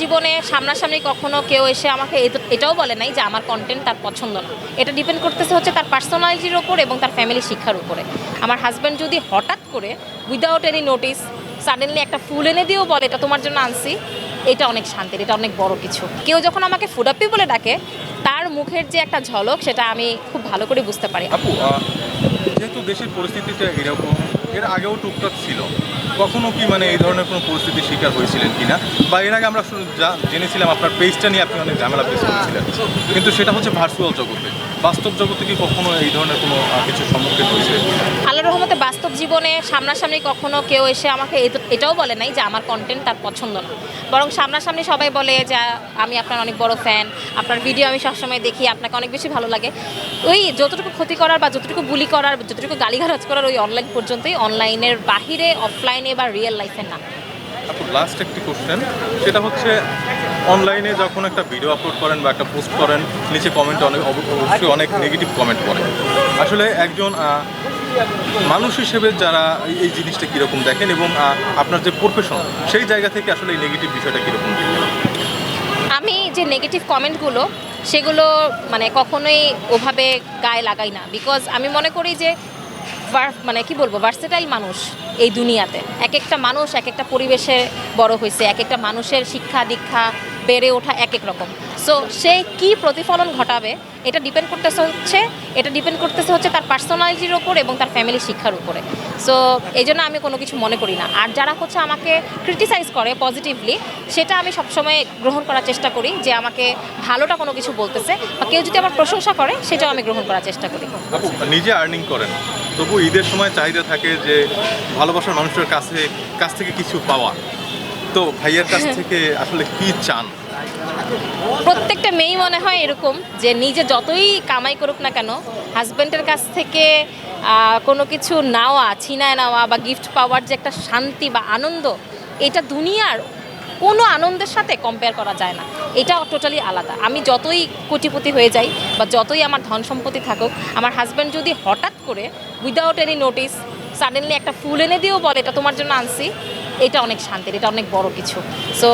জীবনে সামনাসামনি কখনো কেউ এসে আমাকে এটাও বলে নাই যে আমার কন্টেন্ট তার পছন্দ না। এটা ডিপেন্ড করতেছে হচ্ছে তার পার্সোনালিটির ওপর এবং তার ফ্যামিলি শিক্ষার উপরে। আমার হাজব্যান্ড যদি হঠাৎ করে উইদাউট এনি নোটিস সাডেনলি একটা ফুল এনে দিয়েও বলে, এটা তোমার জন্য আনছি। এটা অনেক শান্তির, এটা অনেক বড় কিছু। কেউ যখন আমাকে ফুডাপ্পি বলে ডাকে, তার মুখের যে একটা ঝলক, সেটা আমি খুব ভালো করে বুঝতে পারি। আপু যেহেতু দেশের পরিস্থিতিটা এরকম এর আগেও টুকটাক ছিল। কখনো কি মানে এই ধরনের কোনো পরিস্থিতির শিকার হয়েছিলেন কিনা? বা এর আগে আমরা শুধু যা জেনেছিলাম, আপনার পেজটা নিয়ে আপনি অনেক ঝামেলা ফেস করেছিলেন। কিন্তু সেটা হচ্ছে ভার্চুয়াল জগতে। বাস্তব জগতে কি কখনো এই ধরনের কোনো কিছু সম্মুখীন হয়েছিলেন আল্লাহর রহমতে বাস্তব জীবনে সামনাসামনি কখনো কেউ এসে আমাকে এটাও বলে নাই যে আমার কন্টেন্ট তার পছন্দ না। বরং সামনাসামনি সবাই বলে যে, আমি আপনার অনেক বড় ফ্যান আপনার ভিডিও আমি সবসময় দেখি, আপনাকে অনেক বেশি ভালো লাগে। ওই যতটুকু ক্ষতি করার বা যতটুকু বুলি করার, যতটুকু গালিগালাজ করার ওই অনলাইন পর্যন্তই অনলাইনের বাহিরে অফলাইনে বা রিয়েল লাইফে না। লাস্ট একটি কোশ্চেন সেটা হচ্ছে অনলাইনে যখন একটা ভিডিও আপলোড করেন বা একটা পোস্ট করেন, নিচে কমেন্ট অনেক অব- অবশ্যই অনেক নেগেটিভ কমেন্ট করে আসলে একজন মানুষ হিসেবে যারা এই- জিনিসটা কীরকম দেখেন এবং আপনার যে প্রফেশন সেই জায়গা থেকে আসলে এই নেগেটিভ বিষয়টা কীরকম আমি যে নেগেটিভ কমেন্টগুলো সেগুলো মানে কখনোই ওভাবে গায়ে লাগাই না। বিকজ আমি মনে করি যে মানে কি বলব ভার্সেটাইল মানুষ এই দুনিয়াতে। এক একটা মানুষ এক একটা পরিবেশে বড় হয়েছে এক একটা মানুষের শিক্ষা দীক্ষা বেড়ে ওঠা এক এক রকম। সো সে কি প্রতিফলন ঘটাবে এটা ডিপেন্ড করতেছে হচ্ছে এটা ডিপেন্ড করতেছে হচ্ছে তার পার্সোনালিটির ওপর এবং তার ফ্যামিলি শিক্ষার উপরে। সো এই জন্য আমি কোনো কিছু মনে করি না। আর যারা হচ্ছে আমাকে ক্রিটিসাইজ করে পজিটিভলি সেটা আমি সবসময় গ্রহণ করার চেষ্টা করি যে আমাকে ভালোটা কোনো কিছু বলতেছে বা কেউ যদি আমার প্রশংসা করে সেটাও আমি গ্রহণ করার চেষ্টা করি। নিজে আর্নিং করেন। তবু ঈদের সময় চাহিদা থাকে যে ভালোবাসার মানুষের কাছে কাছ থেকে কিছু পাওয়া। তো ভাইয়ের কাছ থেকে আসলে কি চান? প্রত্যেকটা মেয়েই মনে হয় এরকম যে নিজে যতই কামাই করুক না কেন হাজব্যান্ডের কাছ থেকে কোনো কিছু নেওয়া, ছিনায় নেওয়া বা গিফট পাওয়ার যে একটা শান্তি বা আনন্দ, এটা দুনিয়ার কোনো আনন্দের সাথে কম্পেয়ার করা যায় না। এটা টোটালি আলাদা। আমি যতই কোটিপতি হয়ে যাই বা যতই আমার ধন সম্পত্তি থাকুক, আমার হাজব্যান্ড যদি হঠাৎ করে উইদাউট এনি নোটিস সাডেনলি একটা ফুল এনে দিয়েও বলে, এটা তোমার জন্য আনছি এটা অনেক শান্তির এটা অনেক বড় কিছু। সো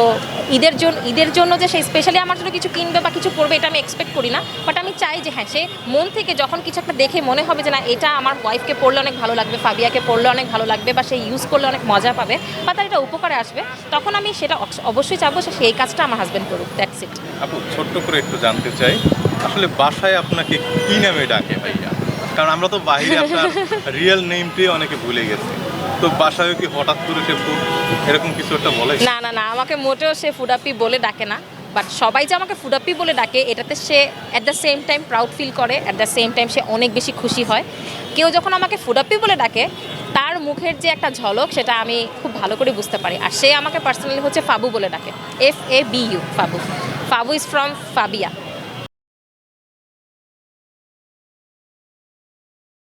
ঈদের জন্য ঈদের জন্য যে সে স্পেশালি আমার জন্য কিছু কিনবে বা কিছু করবে এটা আমি এক্সপেক্ট করি না। বাট আমি চাই যে হ্যাঁ সে মন থেকে যখন কিছু একটা দেখে মনে হবে যে না এটা আমার ওয়াইফকে পড়লে অনেক ভালো লাগবে ফাবিয়াকে পড়লে অনেক ভালো লাগবে বা সে ইউজ করলে অনেক মজা পাবে বা তার এটা উপকারে আসবে তখন আমি সেটা অবশ্যই চাবো সে সেই কাজটা আমার হাজব্যান্ড করুক দ্যাটস ইট আপু ছোট্ট করে একটু জানতে চাই আসলে বাসায় আপনাকে কি নামে ডাকে ভাইয়া? কারণ আমরা তো বাইরে আপনার রিয়েল নেমটি অনেকে ভুলে গেছি। তো বাসায় কি হঠাৎ করে সে ফুড এরকম কিছু একটা বলে? না না না, আমাকে মোটেও সে ফুডাপ্পি বলে ডাকে না বাট সবাই যে আমাকে ফুডাপ্পি বলে ডাকে, এটাতে সে at the same time proud feel করে অ্যাট দ্য সেম টাইম সে অনেক বেশি খুশি হয়। কেউ যখন আমাকে ফুডাপ্পি বলে ডাকে, তার মুখের যে একটা ঝলক, সেটা আমি খুব ভালো করে বুঝতে পারি। আর সে আমাকে পার্সোনালি হচ্ছে ফাবু বলে ডাকে F A B U ফাবু। ফাবু is from Fabia